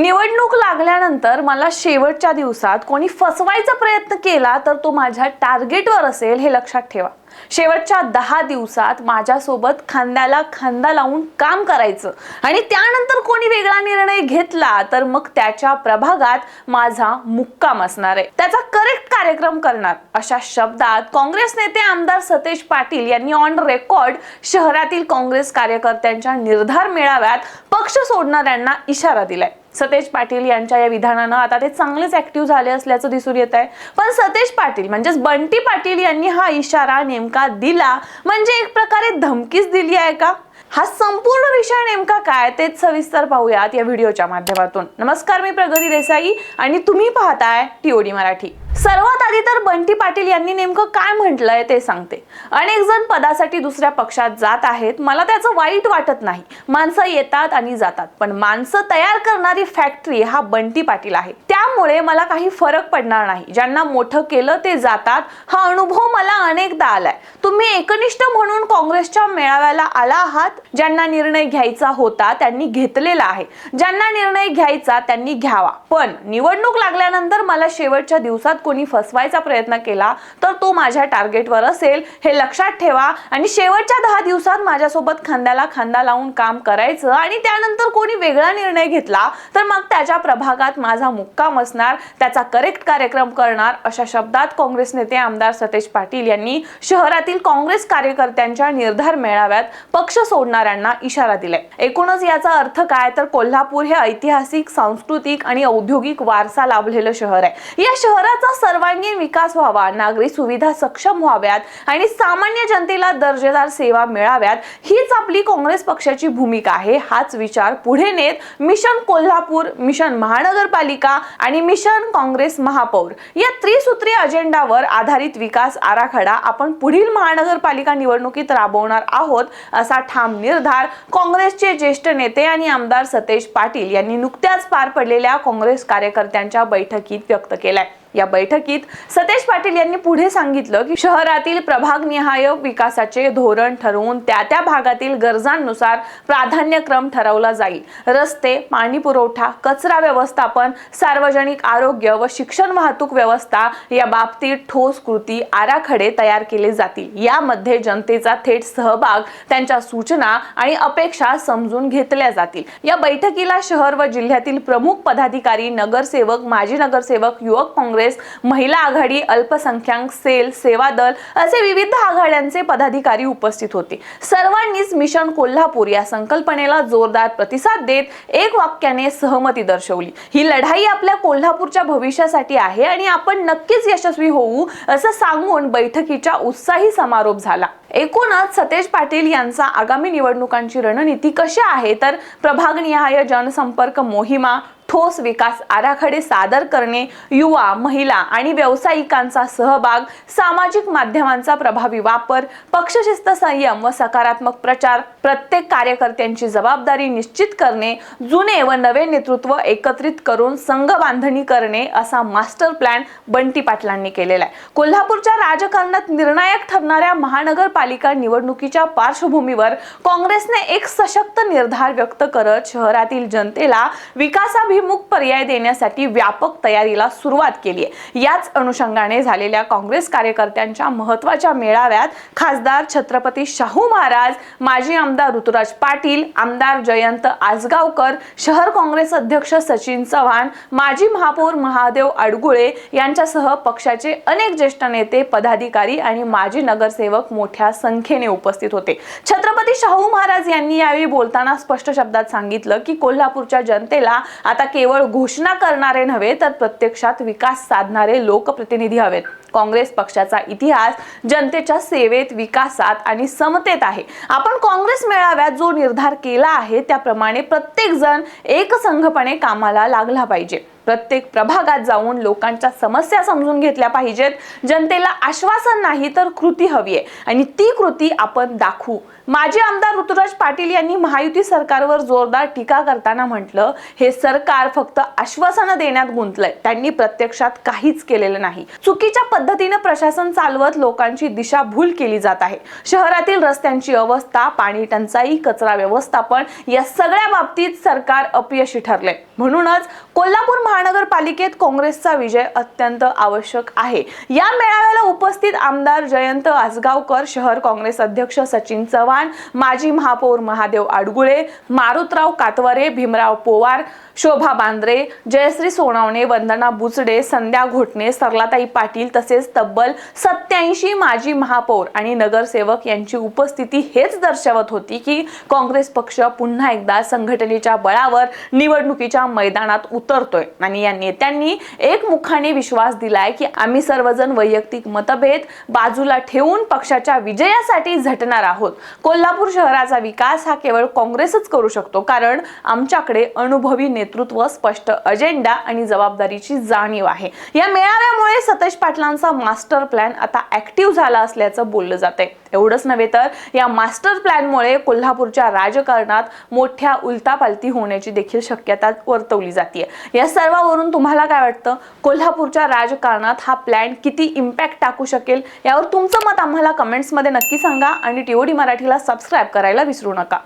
निवडणूक लागल्यानंतर मला शेवटच्या दिवसात कोणी फसवायचा प्रयत्न केला तर तो माझ्या टार्गेटवर असेल हे लक्षात ठेवा. शेवटच्या दहा दिवसात माझ्यासोबत खांद्याला खांदा लावून काम करायचं आणि त्यानंतर कोणी वेगळा निर्णय घेतला तर मग त्याच्या प्रभागात माझा मुक्काम असणार आहे. त्याचा करेक्ट कार्यक्रम करणार. अशा शब्दात काँग्रेस नेते आमदार सतेज पाटील यांनी ऑन रेकॉर्ड शहरातील काँग्रेस कार्यकर्त्यांच्या निर्धार मेळाव्यात पक्ष सोडणाऱ्यांना इशारा दिलाय. सतेज पाटील यांच्या या विधानानं आता ते चांगलेच ऍक्टिव्ह झाले असल्याचं दिसून येत आहे. पण सतेज पाटील म्हणजेच बंटी पाटील यांनी हा इशारा नेमका दिला म्हणजे एक प्रकारे धमकीच दिली आहे का? हा संपूर्ण विषय नेमका काय तेच सविस्तर पाहूयात या व्हिडिओच्या माध्यमातून. नमस्कार मी प्रगती देसाई आणि तुम्ही पाहताय टीओडी मराठी. सर्वात आधी तर बंटी पाटील यांनी नेमकं काय म्हटलंय ते सांगते. अनेक जण पदासाठी दुसऱ्या पक्षात जात आहेत. मला त्याचं वाईट वाटत नाही. माणसं येतात आणि जातात. पण माणसं तयार करणारी फॅक्टरी हा बंटी पाटील आहे. त्यामुळे मला काही फरक पडणार नाही. ज्यांना मोठं केलं ते जातात. हा अनुभव मला अनेकदा आलाय. तुम्ही एकनिष्ठ म्हणून काँग्रेसच्या मेळाव्याला आला आहात. ज्यांना निर्णय घ्यायचा होता त्यांनी घेतलेला आहे. ज्यांना निर्णय घ्यायचा त्यांनी घ्यावा. पण निवडणूक लागल्यानंतर मला शेवटच्या दिवसात कोणी फसवायचा प्रयत्न केला तर तो माझ्या टार्गेटवर असेल. हे लक्षात ठेवा. आणि शेवटच्या दहा दिवसात माझ्यासोबत खांद्याला खांदा लावून काम करायचं आणि त्यानंतर कोणी वेगळा निर्णय घेतला तर मग त्याच्या प्रभागात माझा मुक्का काम असणार त्याचा करेक्ट कार्यक्रम करणार अशा शब्दात काँग्रेस नेते आमदार सतेज पाटील यांनी शहरातील काँग्रेस कार्यकर्त्यांच्या निर्धार मेळाव्यात पक्ष सोडणाऱ्यांना इशारा दिलाय. एकूणच याचा अर्थ काय? तर कोल्हापूर हे ऐतिहासिक सांस्कृतिक आणि औद्योगिक वारसा लाभलेलं शहर आहे. या शहराचा सर्वांगीण विकास व्हावा नागरी सुविधा सक्षम व्हाव्यात आणि सामान्य जनतेला दर्जेदार सेवा मिळाव्यात हीच आपली काँग्रेस पक्षाची भूमिका आहे. हाच विचार पुढे नेत मिशन कोल्हापूर मिशन महानगरपालिका आणि मिशन काँग्रेस महापौर. या त्रिसूत्री अजेंडावर आधारित विकास आराखडा आपण पुढील महानगरपालिका निवडणुकीत राबवणार आहोत असा ठाम निर्धार काँग्रेसचे ज्येष्ठ नेते आणि आमदार सतेज पाटील यांनी नुकत्याच पार पडलेल्या काँग्रेस कार्यकर्त्यांच्या बैठकीत व्यक्त केलाय. या बैठकीत सतेज पाटील यांनी पुढे सांगितलं की शहरातील प्रभागनिहाय विकासाचे धोरण ठरवून त्या त्या भागातील गरजांनुसार प्राधान्यक्रम ठरवला जाईल. रस्ते पाणी पुरवठा कचरा व्यवस्थापन सार्वजनिक आरोग्य व शिक्षण वाहतूक व्यवस्था या बाबतीत ठोस कृती आराखडे तयार केले जातील. यामध्ये जनतेचा थेट सहभाग त्यांच्या सूचना आणि अपेक्षा समजून घेतल्या जातील. या बैठकीला शहर व जिल्ह्यातील प्रमुख पदाधिकारी नगरसेवक माजी नगरसेवक युवक काँग्रेस महिला आघाडी अल्पसंख्याक सेल सेवा दल असे विविध आघाड्यांचे पदाधिकारी उपस्थित होते. सर्वांनीच मिशन कोल्हापूर या संकल्पनेला जोरदार प्रतिसाद देत एक वाक्याने सहमती दर्शवली. ही लढाई आपल्या कोल्हापूरच्या भविष्यासाठी आहे आणि आपण नक्कीच यशस्वी होऊ असं सांगून बैठकीच्या उत्साही समारोप झाला. एकूणच सतेज पाटील यांचा आगामी निवडणुकांची रणनीती कशी आहे? तर प्रभागनिहाय जनसंपर्क मोहिमा ठोस विकास आराखडे सादर करणे युवा महिला आणि व्यावसायिकांचा सहभाग सामाजिक माध्यमांचा प्रभावी वापर पक्षशिस्त संयम व सकारात्मक प्रचार प्रत्येक कार्यकर्त्यांची जबाबदारी निश्चित करणे जुने व नवे नेतृत्व एकत्रित करून संघ बांधणी करणे असा मास्टर प्लॅन बंटी पाटलांनी केलेला आहे. कोल्हापूरच्या राजकारणात निर्णायक ठरणाऱ्या महानगरपालिका निवडणुकीच्या पार्श्वभूमीवर काँग्रेसने एक सशक्त निर्धार व्यक्त करत शहरातील जनतेला विकासाभि अभिमुख पर्याय देण्यासाठी व्यापक तयारीला सुरुवात केली आहे. याच अनुषंगाने झालेल्या काँग्रेस कार्यकर्त्यांच्या महत्त्वाच्या मेळाव्यात खासदार छत्रपती शाहू महाराज माजी आमदार ऋतुराज पाटील आमदार जयंत आजगावकर शहर काँग्रेस अध्यक्ष सचिन चव्हाण माजी महापौर महादेव अडगुळे यांच्यासह पक्षाचे अनेक ज्येष्ठ नेते पदाधिकारी आणि माजी नगरसेवक मोठ्या संख्येने उपस्थित होते. छत्रपती शाहू महाराज यांनी यावेळी बोलताना स्पष्ट शब्दात सांगितलं की कोल्हापूरच्या जनतेला आता केवळ घोषणा करणारे नव्हे तर प्रत्यक्षात विकास साधणारे लोकप्रतिनिधी हवेत. काँग्रेस पक्षाचा इतिहास जनतेच्या सेवेत विकासात आणि समतेत आहे. आपण काँग्रेस मेळाव्यात जो निर्धार केला आहे त्याप्रमाणे प्रत्येक जण एकसंघपणे कामाला लागला पाहिजे. प्रत्येक प्रभागात जाऊन लोकांच्या समस्या समजून घेतल्या पाहिजेत. जनतेला आश्वासन नाही तर कृती हवी आहे. आणि ती कृती आपण दाखवू. माजी आमदार ऋतुराज पाटील यांनी महायुती सरकारवर जोरदार टीका करताना म्हटलं हे सरकार फक्त आश्वासनं देण्यात गुंतलंय. त्यांनी प्रत्यक्षात काहीच केलेलं नाही. चुकीच्या पद्धतीनं प्रशासन चालवत लोकांची दिशाभूल केली जात आहे. शहरातील रस्त्यांची अवस्था पाणी टंचाई कचरा व्यवस्थापन या सगळ्या बाबतीत सरकार अपयशी ठरले म्हणूनच कोल्हापूर महानगर पालिकेत काँग्रेसचा विजय अत्यंत आवश्यक आहे. या मेळाव्याला उपस्थित आमदार जयंत आसगावकर शहर काँग्रेस अध्यक्ष सचिन चव्हाण माजी महापौर महादेव आडगुळे मारुतराव कातवरे भीमराव पोवार शोभा बांद्रे जयश्री सोनावणे वंदना बुचडे संध्या घोटणे सरलाताई पाटील तसेच तब्बल सत्याऐंशी माजी महापौर आणि नगरसेवक यांची उपस्थिती हेच दर्शवत होती की काँग्रेस पक्ष पुन्हा एकदा संघटनेच्या बळावर निवडणुकीच्या मैदानात उतरतोय. आणि यांनी नेत्यांनी एकमुखाने विश्वास दिलाय की आम्ही सर्वजण वैयक्तिक मतभेद बाजूला ठेवून पक्षाच्या विजयासाठी झटणार आहोत. कोल्हापूर शहराचा विकास हा केवळ काँग्रेसच करू शकतो कारण आमच्याकडे अनुभवी नेतृत्व स्पष्ट अजेंडा आणि जबाबदारीची जाणीव आहे. या मेळाव्यामुळे सतेज पाटलांचा मास्टर प्लॅन आता ऍक्टिव्ह झाला असल्याचं बोललं जाते एवढंच नव्हे तर या मास्टर प्लॅनमुळे कोल्हापूरच्या राजकारणात मोठ्या उलतापालती होण्याची देखील शक्यता वर्तवली जाते या सर्वावरून तुम्हाला काय वाटतं? कोल्हापूरच्या राजकारणात हा प्लॅन किती इम्पॅक्ट टाकू शकेल? यावर तुमचं मत आम्हाला कमेंट्समध्ये नक्की सांगा आणि टीओडी मराठीला सबस्क्राईब करायला विसरू नका.